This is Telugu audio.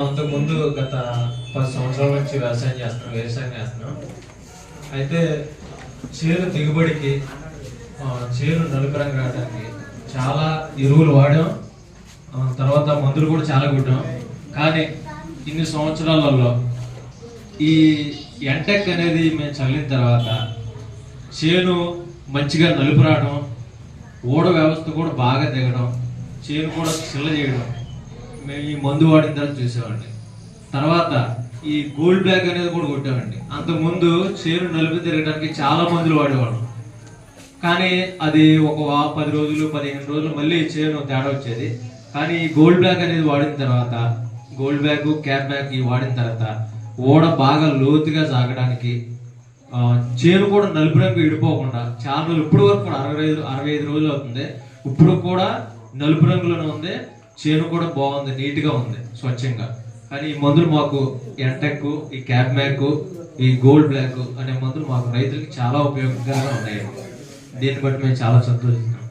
అంతకు ముందు గత పది సంవత్సరాల నుంచి వ్యవసాయం చేస్తున్నాం వ్యవసాయం చేస్తున్నాం. అయితే చేను దిగుబడికి ఆ, చేను నలుపు రంగు రావడానికి చాలా ఎరువులు వాడాం. తర్వాత మందులు కూడా చాలా కొట్టాం. కానీ ఇన్ని సంవత్సరాలలో ఈ ఎంటెక్ అనేది మేము చల్లిన తర్వాత చేను మంచిగా నలుపు రావడం ఓడ వ్యవస్థ కూడా బాగా దిగడం చేను కూడా చిల్ల చేయడం మేము ఈ మందు వాడిన తర్వాత చూసామండి తర్వాత ఈ గోల్డ్ బ్లాక్ అనేది కూడా కొట్టామండి అంతకుముందు చేను నలుపు తిరగడానికి చాలా మందులు వాడేవాడు కానీ అది ఒక పది రోజులు పదిహేను రోజులు మళ్ళీ చేను తేడా వచ్చేది. కానీ ఈ గోల్డ్ బ్యాగ్ అనేది వాడిన తర్వాత గోల్డ్ బ్యాగ్ క్యాప్ బ్యాగ్ ఇవి వాడిన తర్వాత ఓడ బాగా లోతుగా సాగడానికి చేను కూడా నలుపు రంగు ఇడిపోకుండా చాలా రోజులు ఇప్పుడు వరకు కూడా అరవై ఐదు అరవై ఐదు రోజులు అవుతుంది. ఇప్పుడు కూడా నలుపు రంగులోనే ఉంది. చేను కూడా బాగుంది నీట్గా ఉంది స్వచ్ఛంగా. కానీ ఈ మందులు మాకు ఎంటెక్ ఈ క్యాప్ మ్యాక్ ఈ గోల్డ్ బ్లాక్ అనే మందులు మాకు రైతులకి చాలా ఉపయోగకరంగా ఉన్నాయి. దీన్ని బట్టి మేము చాలా సంతోషిస్తున్నాం.